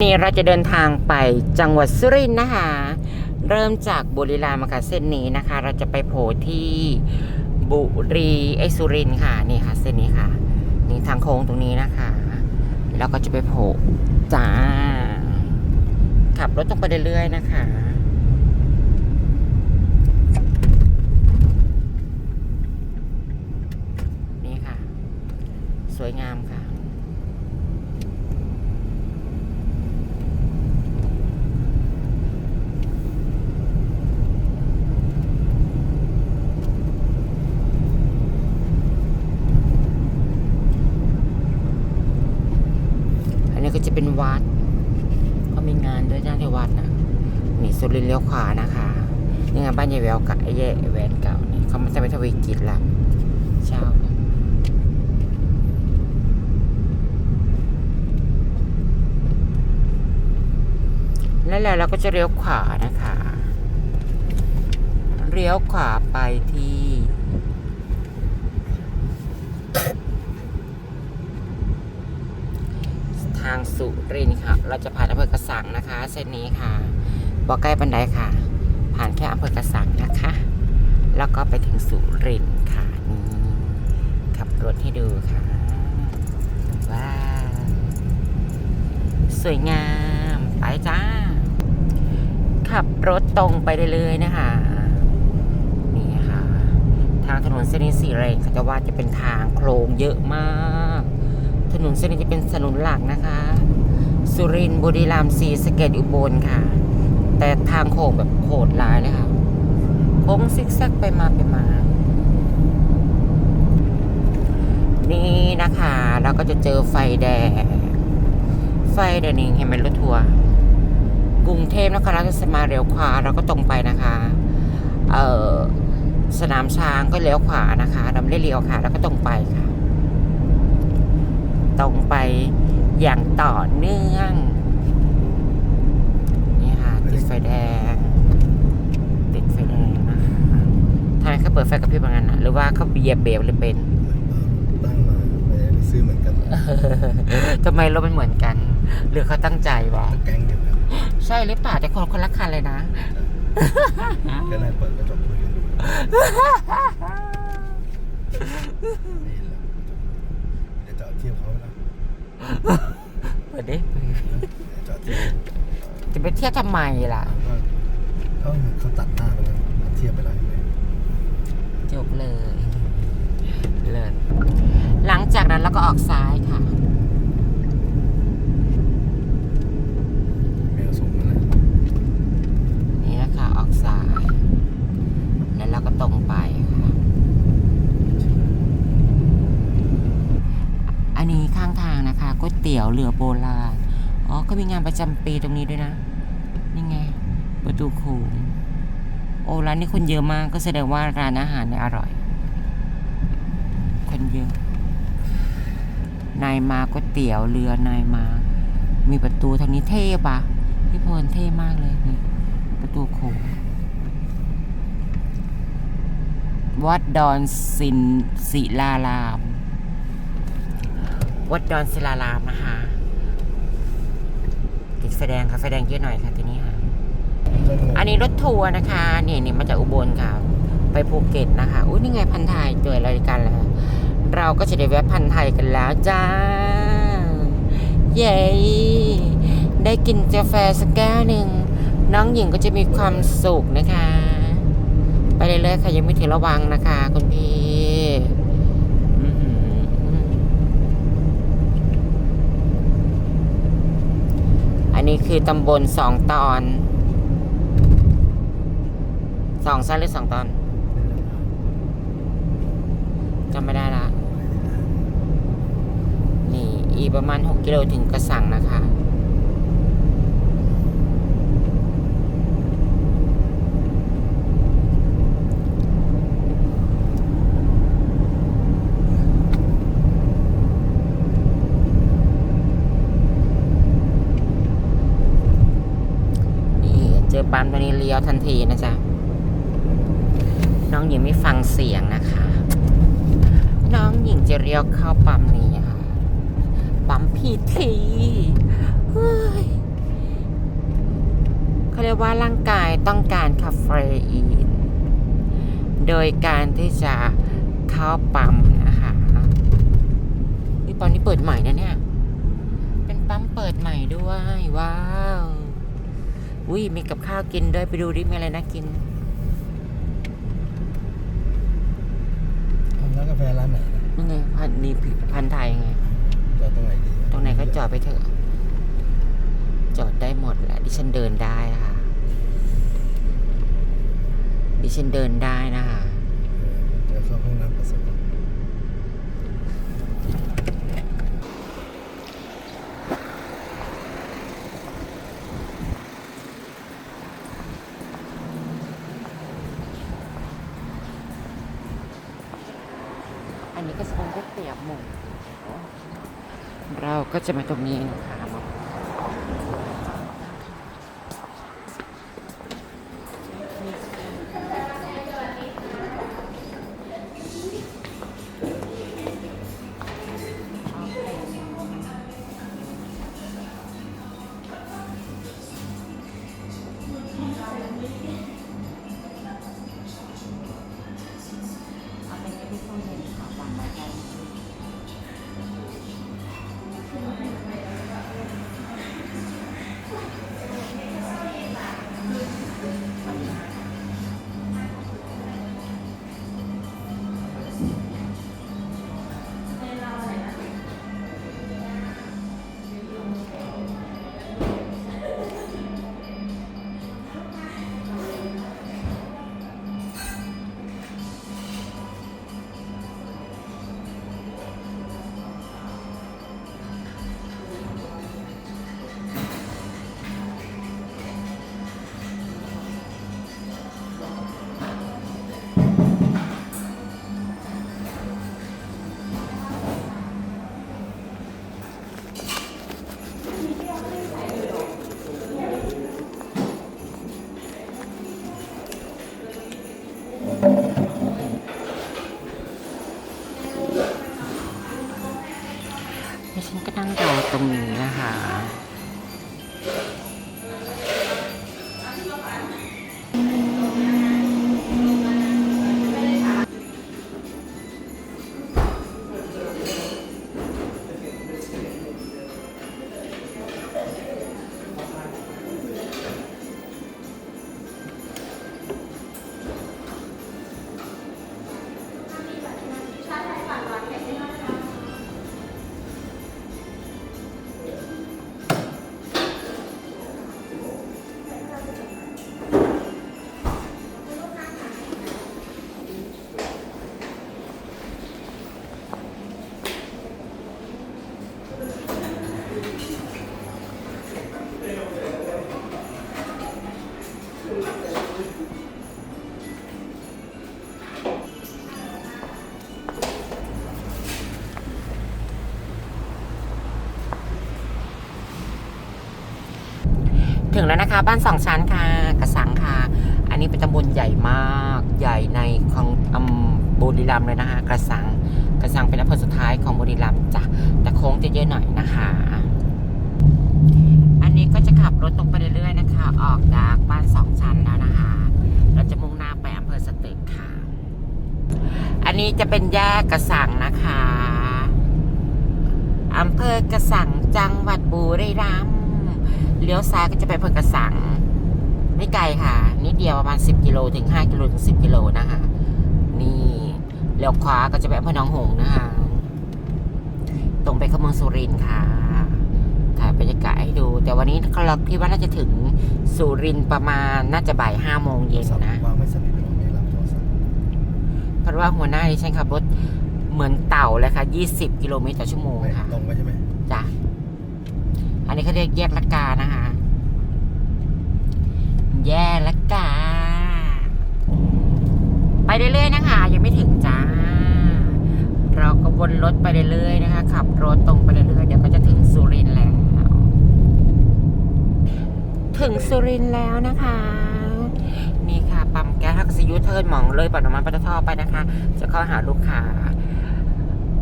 นี่เราจะเดินทางไปจังหวัดสุรินทร์นะคะ เริ่มจากบุรีรัมย์ค่ะเส้นนี้นะคะ เราจะไปโผล่ที่บุรีไอสุรินทร์ค่ะนี่ค่ะ เส้นนี้ค่ะนี่ทางโค้งตรงนี้นะคะแล้วก็จะไปโผล่จ้าขับรถตรงไปเรื่อยๆนะคะ นี่ค่ะ สวยงามค่ะ อันนี้ก็จะ เป็นวัดก็มีงานด้วยจ้าที่วัดนะนี่สุรินเลี้ยวขวานะคะนี่ไงบ้านยายแววกับไอ้เย่แหวนเก่านี่เขามาจะไปทวีกิจละเช้าแล้วแล้วเราก็จะเลี้ยวขวานะคะ เลี้ยวขวาไปที่ ทางสุรินค่ะ เราจะผ่านอำเภอกระสังนะคะ เส้นนี้ค่ะบอกใกล้บันไดค่ะ ผ่านแค่อำเภอกระสังนะคะ แล้วก็ไปถึงสุรินค่ะนี่ขับรถให้ดูค่ะว้าวสวยงามไปจ้า ขับรถตรงไปเรื่อยๆนะคะนี่ค่ะ ทางถนนเส้นนี้สี่เลนเขาจะว่าจะเป็นทางโครงเยอะมาก ถนนเส้นนี้จะเป็นถนนหลักนะคะ สุรินทร์บุรีรัมย์ศรีสะเกดอุบลค่ะ แต่ทางโค้งแบบโหดร้ายเลยค่ะโค้งซิกแซกไปมาไปมา นี่นะคะเราก็จะเจอไฟแดง ไฟแดงนี่เห็นไหมรถทัวร์กรุงเทพนครราชสีมาเลี้ยวขวาเราก็ตรงไปนะคะ เออสนามช้างก็เลี้ยวขวานะคะเราไม่ได้เลี้ยวค่ะ แล้วก็ตรงไปค่ะ ตรงไปอย่างต่อเนื่อง นี่ค่ะ ติดไฟแดง ติดไฟแดงนะคะทำไมเขาเปิดไฟกับพี่บางอันนะหรือว่าเขาเบียร์เบรกหรือเป็น ตั้งมาไม่ได้ไปซื้อเหมือนกันทำไมรถมันเหมือนกัน หรือเขาตั้งใจวะแก๊งเดียวกันใช่หรือเปล่าแต่คนคนละคันเลยนะ ก็เลยเปิดกระจกคุยกันดูนี่แหละ เดี๋ยวจอดเทียบเขานะเปิดดิเดี๋ยวจอดเทียบจะไปเที่ยวทำไมล่ะก็เขาเขาตัดหน้าไปแล้วเทียบไปแล้วเห็นไหมจบเลย เลิศหลังจากนั้นเราก็ออกซ้ายค่ะ แมวส่งมาแล้ว นี่นะคะออกซ้าย แล้วเราก็ตรงไปค่ะ อันนี้ข้างทางนะคะก๋วยเตี๋ยวเรือโบราณ อ๋อ ก็มีงานประจำปีตรงนี้ด้วยนะ นี่ไง ประตูโขงโอ้ร้านนี้คนเยอะมาก ก็แสดงว่าร้านอาหารเนี่ยอร่อย คนเยอะ นายมาก๋วยเตี๋ยวเรือนายมา มีประตูทางนี้เท่ปะพี่พลเท่มากเลยนี่ประตูโขงวัดดอนสินศิลาราม วัดดอนศิลารามนะคะติดไฟแดงค่ะไฟแดงเยอะหน่อยค่ะทีนี้ค่ะ อันนี้รถทัวร์นะคะนี่นี่มาจากอุบลค่ะ ไปภูเก็ตนะคะอุ้ยนี่ไงพันไทยเจอรายการแล้ว เราก็จะได้แวะพันไทยกันแล้วจ้าเย้ได้กินกาแฟสักแก้วหนึ่งน้องหญิงก็จะมีความสุขนะคะ ไปเรื่อยๆค่ะยังไม่ถึงระวังนะคะ คุณพี่อื้อหืออั นี้คือตำบลสองตอนสองสั้นหรือสองตอนจำไม่ได้ละ นี่อีประมาณ 6 กิโลถึงกระสังนะคะ นี่เจอปั๊มตัว นี้เลี้ยวทันทีนะจ๊ะ น้องหญิงไม่ฟังเสียงนะคะ น้องหญิงจะเลี้ยวเข้าปั๊มนี้ค่ะ ปั๊มพีทีเฮ้ยเลยกว่าร่างกายต้องการคาเฟอีน โดยการที่จะเข้าปั๊มนะคะนี่ตอนนี้เปิดใหม่นะเนี่ย เป็นปั๊มเปิดใหม่ด้วย ว้าว อุ้ยมีกับข้าวกินด้วยไปดูดิมีอะไรน่ากินทำร้านกาแฟร้านไหนนะนี่ไงพันนี่พันธุ์ไทยไง จอดตรงไหนดีตรงไหนก็จอดไปเถอะ จอดได้หมดแหละดิฉันเดินได้ค่ะ ดิฉันเดินได้นะคะ เดี๋ยวเข้าห้องน้ำปัสสาวะ อันนี้ก็จะเป็นก๋วยเตี๋ยวหมูเราก็จะมาตรงนี้นะคะ ดิฉันก็นั่งรอตรงนี้นะคะ ถึงแล้วนะคะ บ้านสองชั้นค่ะ กระสังค่ะ อันนี้เป็นตำบลใหญ่มากใหญ่ในของอำบุรีรัมย์เลยนะคะ กระสังกระสังเป็นอำเภอสุดท้ายของบุรีรัมย์จ้ะแต่โค้งจะเยอะหน่อยนะคะ อันนี้ก็จะขับรถตรงไปเรื่อยๆนะคะ ออกจากบ้านสองชั้นแล้วนะคะ นี้จะเป็นแยกกระสังนะคะอำเภอกระสังจังหวัดบุรีรัมย์เลี้ยวซ้ายก็จะไปอำเภอกระสังไม่ไกลค่ะ นิดเดียวประมาณ 10 กิโลถึง 5 กิโลถึง 10 กิโลนะคะ นี่เลี้ยวขวาก็จะไปอำเภอหนองหงนะคะ ตรงไปเข้าเมืองสุรินทร์ค่ะถ่ายบรรยากาศให้ดู แต่วันนี้เราคิดว่าน่าจะถึงสุรินทร์ประมาณน่าจะบ่ายห้าโมงเย็นนะ ราะว่าหัวหน้าดิฉันขับรถเหมือนเต่าเลยค่ะ 20 กิโลเมตรต่อชั่วโมงไม่ค่ะลงไปใช่ไหมจ้ะ อันนี้เขาเรียกแยกละกานะคะ แยกละกา ไปเรื่อยๆนะคะ ยังไม่ถึงจ้า เราก็วนรถไปเรื่อยๆนะคะ ขับรถตรงไปเรื่อยๆ เดี๋ยวก็จะถึงสุรินทร์แล้ว ถึงสุรินทร์แล้วนะคะนี่ค่ะปั๊มแก๊ สิยูเทิร์นหมองเลยปัตน้ำมันปตทไปนะคะ จะเข้าหาลูกค้า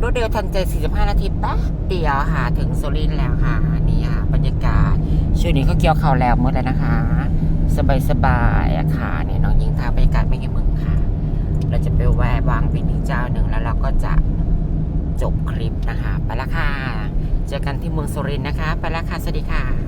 รวดเร็วทันใจ 45 นาทีแป๊บเดียวค่ะ ถึงสุรินแล้วค่ะ นี่ค่ะ บรรยากาศ ช่วงนี้ก็เกี่ยวข่าวแล้วหมดแล้วนะคะ สบายๆอะค่ะเนี่ยน้องยิงพางบรรยากาศไม่กี่เมืองค่ะ เราจะไปแวะวางเป็นอีกเจ้าหนึ่งแล้วเราก็จะจบคลิปนะคะ ไปละค่ะ เจอกันที่เมืองสุรินนะคะ ไปละค่ะ สวัสดีค่ะ